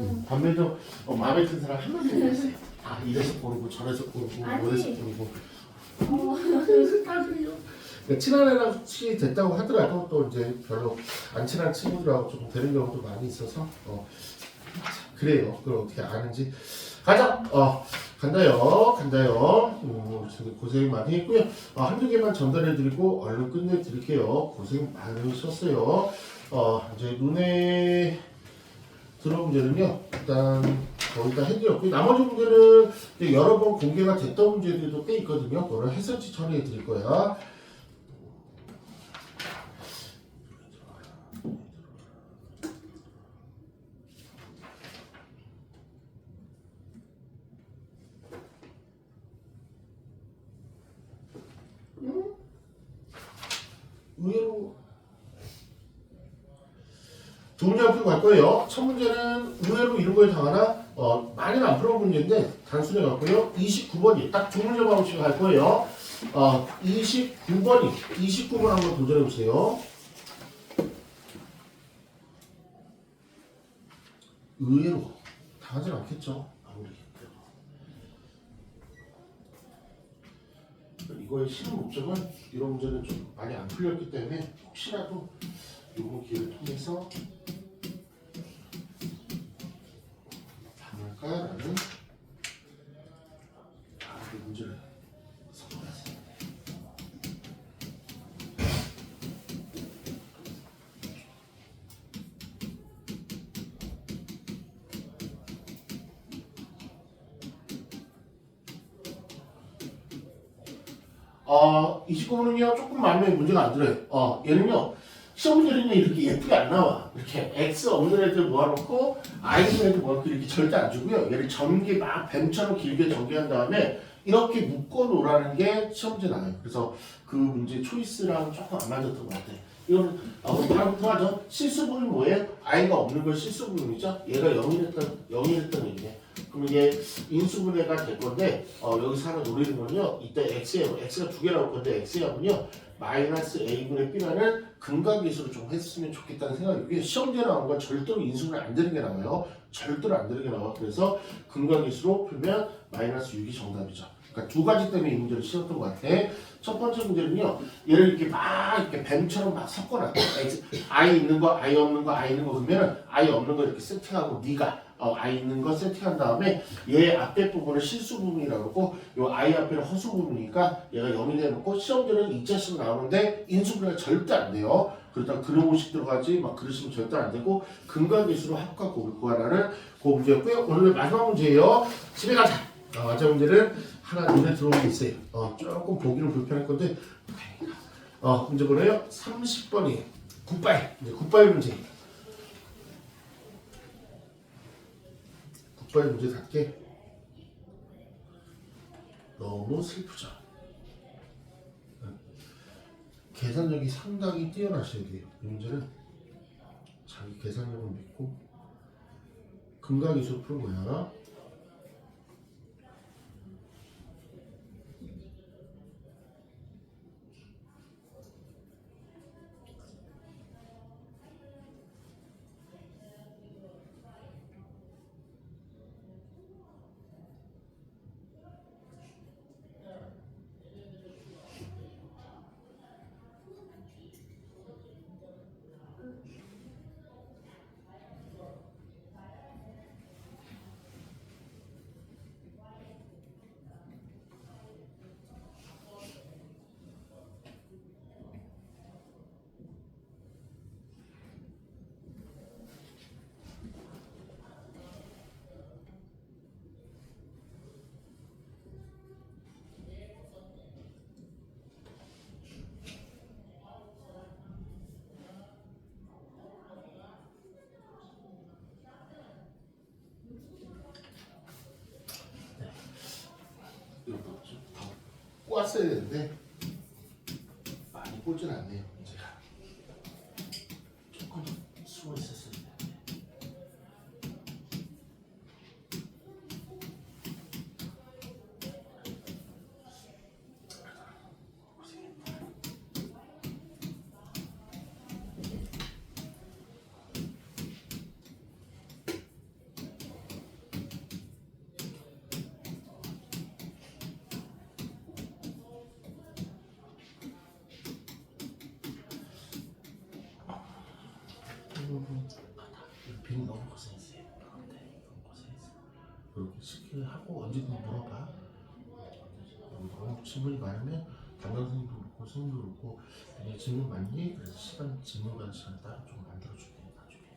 음, 반면에 어, 마음에 든 사람 한 명도 없어요. 아 이래서 고르고 저래서 고르고 아니. 저래서 고르고 어, 그러니까 친한 애랑 혹시 됐다고 하더라도 또 이제 별로 안 친한 친구들하고 조금 되는 경우도 많이 있어서 어 그래요. 그걸 어떻게 아는지 가자. 어 간다요, 간다요. 음, 고생 많이 했고요. 어, 한두 개만 전달해드리고 얼른 끝내드릴게요. 고생 많으셨어요. 어 이제 눈에 들어온 문제는요. 일단 거의 다 해드렸고 나머지 문제는 여러 번 공개가 됐던 문제들도 꽤 있거든요. 그거를 해설지 처리해 드릴 거야. 음? 의외로 두 문제 풀고 갈 거예요. 첫 문제는 의외로 이런 거에 당하나 어, 많이는 안 풀어본 문제인데 단순해 갖고요. 29번이 딱 두 문제만 오시고 갈 거예요. 어, 29번이 29번 한번 도전해 보세요. 의외로 당하진 않겠죠. 아무리. 이거의 실험 목적은 이런 문제는 좀 많이 안 풀렸기 때문에 혹시라도 이번 기회를 통해서 어, 29번은요, 조금 마음에 문제가 안 들어요. 어, 얘는요, 시험 문제는요, 이렇게 예쁘게 안 나와. 이렇게 X 없는 애들 모아놓고, I 있는 애들 모아놓고 이렇게 절대 안 주고요. 얘를 전개 막 뱀처럼 길게 전개한 다음에, 이렇게 묶어 놓으라는 게 시험 문제 나와요. 그래서 그 문제 초이스랑 조금 안 맞았던 것 같아요. 아, 우리 다음 하죠. 실수분은 뭐예요? I가 없는 건 실수분이죠? 얘가 0이랬던, 0이랬던 얘기네. 그럼 이게 인수분해가 될 건데 어, 여기서 하나 노리는 건요. 이때 x의 x가 두 개 나올 건데 x의 합은요. 마이너스 a분의 b라는 근각계수로 좀 했으면 좋겠다는 생각이 이게 시험지에 나오는 건 절대로 인수분해 안 되는 게 나와요. 절대로 안 되는 게 나와. 그래서 근각계수로 풀면 마이너스 6이 정답이죠. 그러니까 두 가지 때문에 이 문제를 씌웠던 것 같아. 첫 번째 문제는요. 얘를 이렇게 막 이렇게 뱀처럼 막 섞어놔. I 있는 거, I 없는 거, I 있는 거 그러면은 I 없는 거 이렇게 세팅하고 네가 어, I 있는 거 세팅한 다음에 얘 앞에 부분을 실수 부분이라고 그러고 요 I 앞에는 허수 부분이니까 얘가 0이 되놓고 시험들은 2차씩 나오는데 인수분해가 절대 안 돼요. 그러다 근호공식 들어가지 막 그러시면 절대 안 되고 근각계수로 합과 곱을 구하라는 그 문제였고요. 오늘 마지막 문제예요. 집에 가자. 어, 마지막 문제는 하나 눈에 들어오는 게 있어요. 어, 조금 보기는 불편할 건데 어, 문제 보내요. 30번이 굿바이. 이제 굿바이 문제. 굿바이 문제답게 너무 슬프죠. 응. 계산력이 상당히 뛰어나셔야 돼요. 이 문제는 자기 계산력을 믿고 근각이수 푸는 거야. 꼬았어야 되는데 많이 꼬진 않네요 문제가. 조금 있었어요 괜히 너무 고생했어요. 네, 너무 고생했어. 그렇게 쉽게 하고 언제든 물어봐. 너무 질문이 많으면 담당 선생님도 그렇고 선생님도 그렇고 네, 질문 많니? 그래서 시간 질문 받는 시간 따로 좀 만들어줄게 나중에.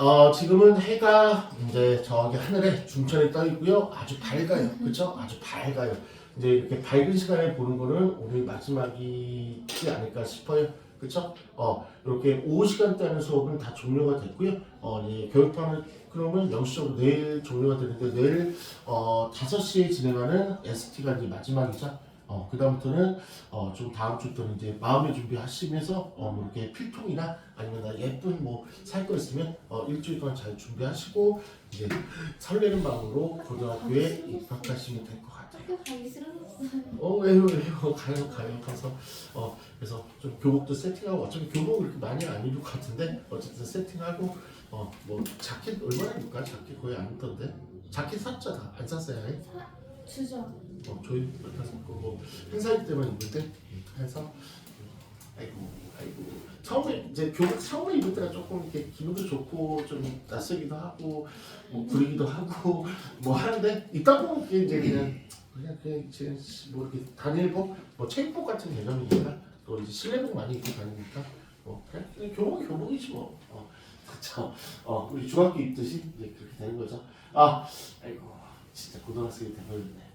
어 지금은 해가 이제 저기 하늘에 중천에 떠 있고요. 아주 밝아요. 그렇죠? 아주 밝아요. 이제 이렇게 밝은 시간에 보는 거는 오늘 마지막이지 않을까 싶어요. 그렇죠? 어 이렇게 오후 시간대 하는 수업은 다 종료가 됐고요. 어 예, 교육파는 그러면 영시적으로 내일 종료가 되는데 내일 어 5시에 진행하는 ST가 이제 마지막이죠. 어, 그다음부터는 어, 좀 다음 주부터는 이제 마음의 준비하시면서 어, 뭐 이렇게 필통이나 아니면 나 예쁜 뭐 살 거 있으면 어, 일주일 동안 잘 준비하시고 이제 설레는 마음으로 고등학교에 입학하시면 될 것 같아요. 학교 가기 싫어졌어요. 어 왜요 왜요 가요 가요 가서 어 그래서 좀 교복도 세팅하고 어차피 교복 그렇게 많이 안 입을 것 같은데 어쨌든 세팅하고 어 뭐 자켓 얼마나 입을까 자켓 거의 안 입던데 자켓 샀죠 다안 샀어요 아예? 주죠. 어, 저희 몇타 샀고 뭐 행사일 때만 입을 때? 음, 해서? 아이고 아이고. 처음에 이제 교복 처음에 입을 때가 조금 이렇게 기분도 좋고 좀 낯설기도 하고 뭐 부리기도 하고 뭐 하는데 이따 보면 그게 이제 그냥 그냥 그냥 이제 뭐 이렇게 단일복? 뭐 체육복 같은 개념이니까 또 이제 실내복 많이 입고 다니니까 뭐 그냥, 그냥 교복이 교복이지 뭐. 어, 그렇죠 어 우리 중학교 입듯이 이제 그렇게 되는 거죠. 아 아이고 진짜 고등학생이 돼버렸네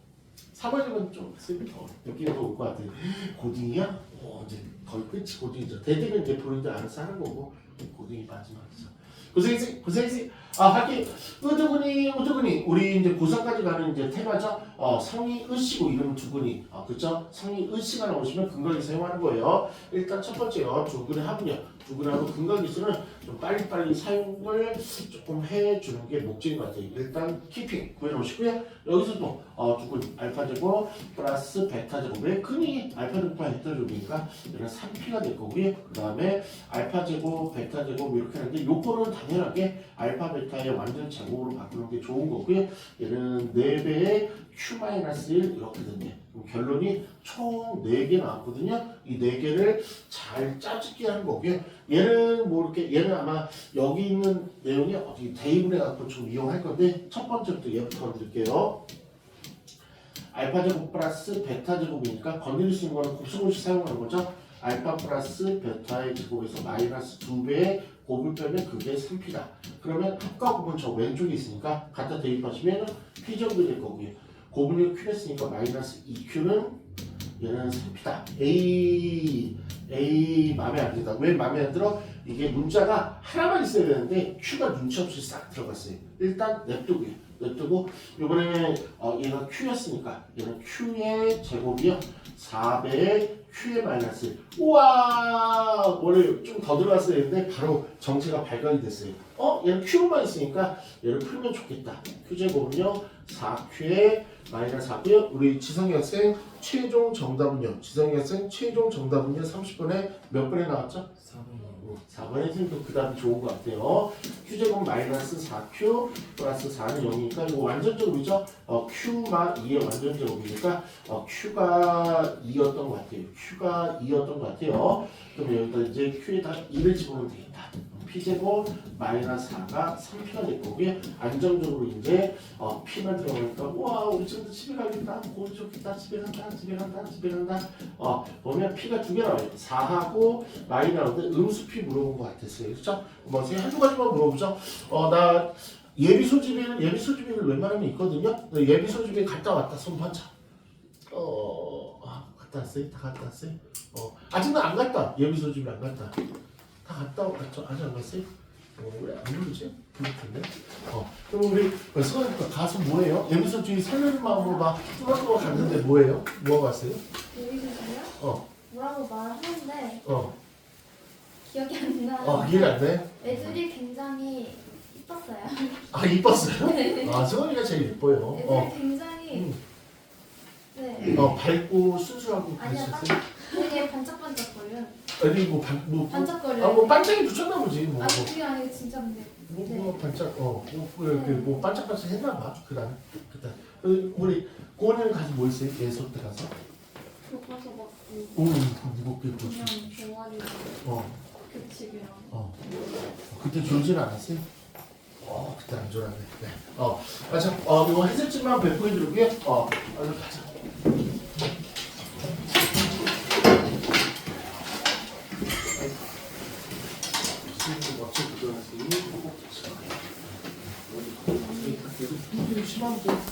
3월이면 좀 슬비 더 느낌이 올것 같아요. 고딩이야? 어, 이제 거의 끝이 고딩이죠. 이제 본인들 알아서 하는 거고 고딩이 마지막이죠. 고생했지? 고생했지? 아, 하기 으드군이 으드군이 우리 이제 고3까지 가는 이제 테마죠. 어, 성이 으시고 이름 두군이 어, 그죠? 성이 으시가 나오시면 근거기 사용하는 거예요. 일단 첫 번째요. 두근의 합은요. 두근하고 근거기수는 좀 빨리빨리 사용을 조금 해주는 게 목적인 것 같아요. 일단 키핑 구해놓으시고요. 여기서도 어, 두근 알파 제곱 플러스 베타 제곱의 근이 알파 제곱 베타 제곱이니까 얘는 3p가 될 거고요. 그 다음에 알파 제곱 베타 제곱 이렇게 하는데 요거는 당연하게 알파 베타의 완전 제곱으로 바꾸는 게 좋은 거고요. 얘는 4배의 q-1 이렇게 된대. 결론이 총 4개 나왔거든요. 이 4개를 잘 짜집기 하는 거고요. 얘는 뭐 이렇게 얘는 아마 여기 있는 내용이 어디 대입을 해갖고 좀 이용할 건데 첫 번째부터 얘부터 건드릴게요. 알파 제곱 플러스 베타 제곱이니까 건드릴 수 있는 거는 곱수공식 사용하는 거죠. 알파 플러스 베타의 제곱에서 마이너스 2배의 곱을 빼면 그게 3p다. 그러면 합과 곱은 저 왼쪽에 있으니까 갖다 대입하시면 p 정도 될 거고요. 곱을 q 했으니까 마이너스 2q는 얘는 3p다. A A 마음에 안 든다. 왜 마음에 안 들어? 이게 문자가 하나만 있어야 되는데 q가 눈치 없이 싹 들어갔어요. 일단 냅두고요. 냅두고 이번에 어, 얘가 q였으니까 얘는 q의 제곱이요. 4배의 q의 마이너스. 우와! 원래 좀 더 들어갔어야 했는데 바로 정체가 발견이 됐어요. 어? 얘는 q만 있으니까 얘를 풀면 좋겠다. q 제곱은요. 4q의 마이너스 4고요. 우리 지성이 학생 최종 정답은요. 지성이 학생 최종 정답은요. 30분에 몇 분에 나왔죠? 4번에 선생님도 그 답이 좋은 것 같아요. q제곱 마이너스 4q 플러스 4는 0이니까 이거 완전제곱이죠? 어, q가 2의 완전제곱이니까 어, q가 2였던 것 같아요. q가 2였던 것 같아요. 그럼 여기다 이제 q에다 2를 집어넣으면 되겠다. P제곱 마이너스 4가 3p가 될 거고요. 안정적으로 이제 어, p만 들어가니까 와 우리 친구들 집에 가겠다. 고기 좋겠다. 집에 간다. 집에 간다. 집에 간다. 어, 보면 p가 두 개 나와요. 4하고 많이 나오는데 음수피 물어본 것 같았어요. 그렇죠? 뭐 한두 가지만 물어보죠. 어, 나 예비 소집에는 예비 소집에는 웬만하면 있거든요. 예비 소집에 갔다 왔다 손 번쩍. 어, 아, 갔다 왔어요? 다 갔다 왔어요? 어, 아직은 안 갔다. 예비 소집에 안 갔다. 다 갔다 왔죠? 아직 안 갔어요? 어, 왜안? 부를 텐데. 어, 그럼 우리 수학과 가서 뭐해요? 예비 소집이 설레는 마음으로 막 뚜벅뚜벅 갔는데 뭐해요? 뭐 갔어요? 여기서요? 어, 뭐라고 말하는데 어, 기억이 안 나요. 어, 이해가 안 돼? 애들이 굉장히 이뻤어요. 아 이뻤어요? 네. 아 승원이가 제일 이뻐요. 애들이 어, 굉장히 음. 네. 어 밝고 순수하고 아니야, 그랬었어요. 되게 반짝반짝 어디 뭐 반, 뭐, 뭐, 반짝거려. 아, 뭐 반짝이 붙였나 보지. 뭐, 아니 뭐, 그게 아니고 진짜 근데 뭐, 네. 뭐 반짝, 어, 뭐, 뭐 이렇게 뭐 반짝반짝 했나 봐. 그다음, 그다음. 그 우리 고은이는 가서 뭐 했어요? 예술 때 가서? 그거 가서 막 응, 무겁게 입고 그냥 있어. 동아리랑 어, 규칙이랑 어. 그때 졸진 않았어요? 어, 그때 안 졸았네. 네. 어, 아, 자, 어, 이거 해설지만 배포해 드리고요. 어, 얼른 가자. 선생님 멋진